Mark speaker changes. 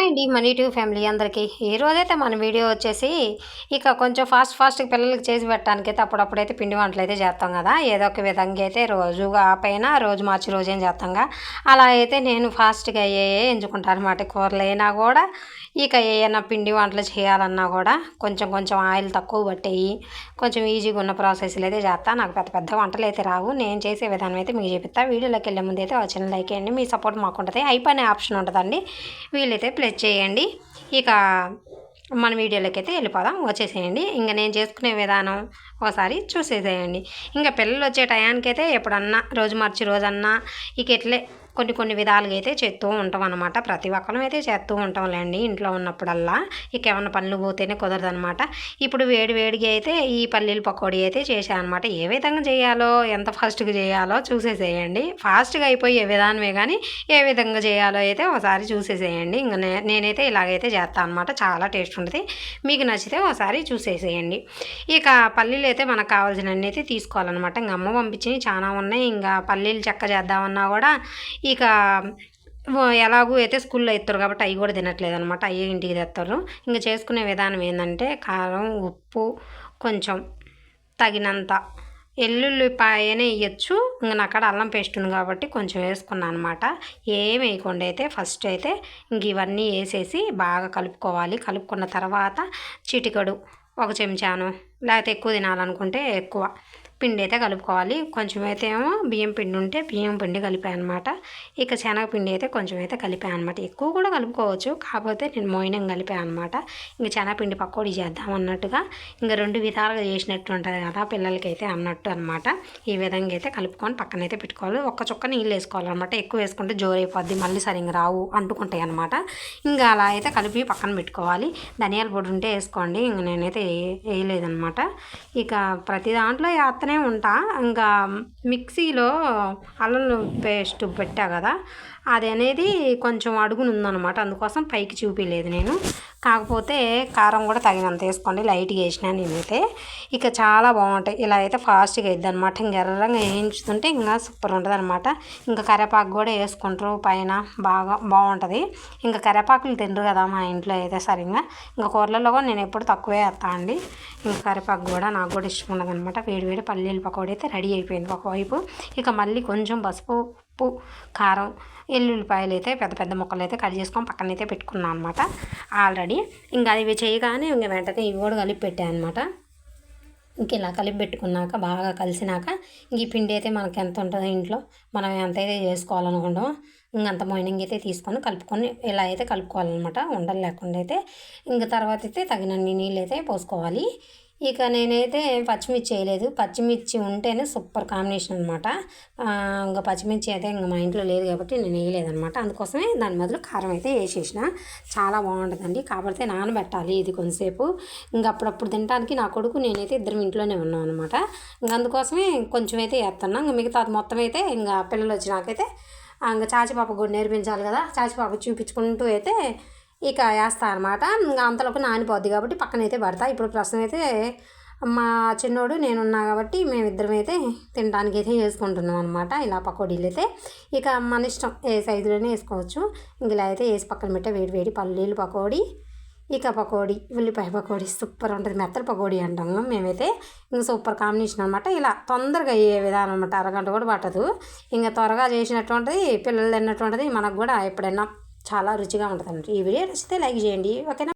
Speaker 1: Hi అండి money two family అందరికీ. ఈ రోజైతే మన వీడియో వచ్చేసి ఇక కొంచెం ఫాస్ట్ ఫాస్ట్గా పిల్లలకి చేసి పెట్టడానికి అయితే అప్పుడప్పుడైతే పిండి వంటలు అయితే చేస్తాం కదా. ఏదో ఒక విధంగా అయితే రోజుగా పైన రోజు మార్చి రోజు ఏం చేస్తాంగా అలా అయితే నేను ఫాస్ట్గా అయ్యే ఎంచుకుంటాను అనమాట కూరలైనా కూడా ఇక ఏమైనా పిండి వంటలు చేయాలన్నా కూడా కొంచెం కొంచెం ఆయిల్ తక్కువ పట్టేయి కొంచెం ఈజీగా ఉన్న ప్రాసెస్లు అయితే చేస్తా. నాకు పెద్ద పెద్ద వంటలు అయితే రావు. నేను చేసే విధానం అయితే మీకు చెప్తా వీడియోలోకి వెళ్ళే ముందు అయితే వచ్చిన లైక్ చేయండి మీ సపోర్ట్ మాకు ఉంటుంది అయిపోయిన ఆప్షన్ ఉంటుందండి. వీళ్ళైతే సెట్ చేయండి. ఇక మన వీడియోలోకి అయితే వెళ్ళిపోదాం. వచ్చేసేయండి. ఇంకా నేను చేసుకునే విధానం ఒకసారి చూసేసేయండి. ఇంకా పిల్లలు వచ్చే టయానికైతే ఎప్పుడన్నా రోజు మార్చి రోజన్నా ఇక ఎట్లే కొన్ని కొన్ని విధాలుగా అయితే చేస్తూ ఉంటాం అనమాట ప్రతి ఒక్కరం అయితే చేస్తూ ఉంటాంలేండి ఇంట్లో ఉన్నప్పుడల్లా. ఇక ఏమన్నా పనులు పోతేనే కుదరదనమాట ఇప్పుడు వేడి వేడిగా అయితే ఈ పల్లీలు పకోడీ అయితే చేశాను అనమాట ఏ విధంగా చేయాలో ఎంత ఫాస్ట్గా చేయాలో చూసేసేయండి. ఫాస్ట్గా అయిపోయే విధానమే కానీ ఏ విధంగా చేయాలో అయితే ఒకసారి చూసేసేయండి. ఇంకా నేనైతే ఇలాగైతే చేస్తాను అనమాట చాలా టేస్ట్ ఉంటుంది. మీకు నచ్చితే ఒకసారి చూసేసేయండి. ఇక పల్లీలు అయితే మనకు కావాల్సినవి అయితే తీసుకోవాలన్నమాట. ఇంకా అమ్మ పంపించినవి చాలా ఉన్నాయి. ఇంకా పల్లీలు చెక్క చేద్దామన్నా కూడా ఇక ఎలాగూ అయితే స్కూల్లో ఇస్తారు కాబట్టి అవి కూడా తినట్లేదు అనమాట అవి ఇంటికి తెస్తారు ఇంకా చేసుకునే విధానం ఏంటంటే కారం ఉప్పు కొంచెం తగినంత ఎల్లుల్లిపాయనే వేయచ్చు ఇంకా నా అక్కడ అల్లం పేస్ట్ ఉంది కాబట్టి కొంచెం వేసుకున్నాను అనమాట ఏం వేయకుండా అయితే ఫస్ట్ అయితే ఇంక ఇవన్నీ వేసేసి బాగా కలుపుకోవాలి. కలుపుకున్న తర్వాత చిటికడు ఒక చెంచాను లేకపోతే ఎక్కువ తినాలనుకుంటే ఎక్కువ. పిండి అయితే కలుపుకోవాలి. కొంచెం అయితే ఏమో బియ్యం పిండి ఉంటే బియ్యం పిండి కలిపాను అనమాట ఇక శనగపిండి అయితే కొంచెం అయితే కలిపాను అనమాట ఎక్కువ కూడా కలుపుకోవచ్చు. కాకపోతే నేను మోయినం కలిపాను అనమాట ఇంకా శనగపిండి పకోడీ చేద్దాం అన్నట్టుగా. ఇంకా రెండు విధాలుగా చేసినట్టు ఉంటుంది కదా పిల్లలకైతే అన్నట్టు అనమాట ఈ విధంగా అయితే కలుపుకొని పక్కన అయితే పెట్టుకోవాలి. ఒక్క చుక్క నీళ్ళు వేసుకోవాలన్నమాట ఎక్కువ వేసుకుంటే జోరైపోద్ది మళ్ళీ సరిగ్గా రావు అంటుకుంటాయి అనమాట ఇంకా అలా అయితే కలిపి పక్కన పెట్టుకోవాలి. ధనియాల పొడి ఉంటే వేసుకోండి. ఇంక నేనైతే వేయలేదనమాట ఇక ప్రతి దాంట్లో చేస్తూనే ఉంటా. ఇంకా మిక్సీలో అల్లం పేస్ట్ పెట్టా కదా అది అనేది కొంచెం అడుగును ఉందన్నమాట. అందుకోసం పైకి చూపించలేదు నేను. కాకపోతే కారం కూడా తగినంత వేసుకోండి లైట్గా వేసినా నేనైతే. ఇక చాలా బాగుంటాయి. ఇలా అయితే ఫాస్ట్గా అయిద్ది అనమాట ఇంక ఎర్రంగా వేయించుతుంటే ఇంకా సూపర్ ఉంటుంది అనమాట ఇంకా కరివేపాకు కూడా వేసుకుంటారు పైన. బాగా బాగుంటుంది. ఇంకా కరివేపాకులు తినరు కదా మా ఇంట్లో అయితే సరిగ్గా. ఇంకా కూరలలో కూడా నేను ఎప్పుడు తక్కువే వేస్తా అండి. ఇంకా కరివేపాకు కూడా నాకు కూడా ఇష్టం ఉండదు అనమాట వేడి వేడి పల్లీలు పకోడీ అయితే రెడీ అయిపోయింది. ఒకవైపు ఇక మళ్ళీ కొంచెం పసుపు ఉప్పు కారం ఎల్లుల్లిపాయలు అయితే పెద్ద పెద్ద ముక్కలు అయితే కట్ చేసుకొని పక్కన అయితే పెట్టుకున్నాను అనమాట ఆల్రెడీ ఇంకా ఇవి చేయగానే ఇంక వెంటనే ఇవి కూడా కలిపి పెట్టాను అనమాట ఇంక ఇలా కలిపి పెట్టుకున్నాక బాగా కలిసినాక ఇంక ఈ పిండి అయితే మనకి ఎంత ఉంటుందో ఇంట్లో మనం ఎంత అయితే చేసుకోవాలనుకుంటామో ఇంకంత మోయినింగ్ అయితే తీసుకొని కలుపుకొని ఇలా అయితే కలుపుకోవాలన్నమాట. ఉండలు లేకుండా అయితే ఇంక తర్వాత అయితే తగినన్ని నీళ్ళు అయితే పోసుకోవాలి. ఇక నేనైతే పచ్చిమిర్చి వేయలేదు. పచ్చిమిర్చి ఉంటేనే సూపర్ కాంబినేషన్ అనమాట ఇంకా పచ్చిమిర్చి అయితే ఇంకా మా ఇంట్లో లేదు కాబట్టి నేను వేయలేదనమాట అందుకోసమే దాని బదులు కారం అయితే వేసేసిన. చాలా బాగుంటుందండి. కాబట్టి నానబెట్టాలి ఇది కొంతసేపు. ఇంకా అప్పుడప్పుడు తినడానికి నా కొడుకు నేనైతే ఇద్దరం ఇంట్లోనే ఉన్నాం అనమాట ఇంకా అందుకోసమే కొంచెం అయితే వేస్తున్నా. ఇంకా మిగతా మొత్తం అయితే ఇంకా పిల్లలు వచ్చినాకైతే ఇంకా చాచిపాప కూడా నేర్పించాలి కదా. చాచిపాప చూపించుకుంటూ అయితే ఇక వేస్తా అనమాట ఇంకా అంతలోపు నానిపోద్ది కాబట్టి పక్కనైతే పడతా. ఇప్పుడు ప్రస్తుతం అయితే మా చిన్నోడు నేనున్నా కాబట్టి మేమిద్దరం అయితే తినడానికి అయితే వేసుకుంటున్నాం అనమాట ఇలా పకోడీలు అయితే. ఇక మన ఇష్టం ఏ సైజులోనే వేసుకోవచ్చు. ఇంక ఇలా అయితే వేసి పక్కన పెట్టే. వేడి వేడి పల్లీలు పకోడీ ఇక పకోడీ ఉల్లిపాయ పకోడీ సూపర్ ఉంటుంది. మెత్తల పకోడీ అంటాము మేమైతే ఇంకా సూపర్ కాంబినేషన్ అనమాట ఇలా తొందరగా అయ్యే విధానం అనమాట అరగంట కూడా పట్టదు. ఇంకా త్వరగా చేసినటువంటిది పిల్లలు తిన్నటువంటిది మనకు కూడా ఎప్పుడైనా చాలా రుచిగా ఉంటుంది ఈ వీడియో నచ్చితే లైక్ చేయండి. ఓకేనా?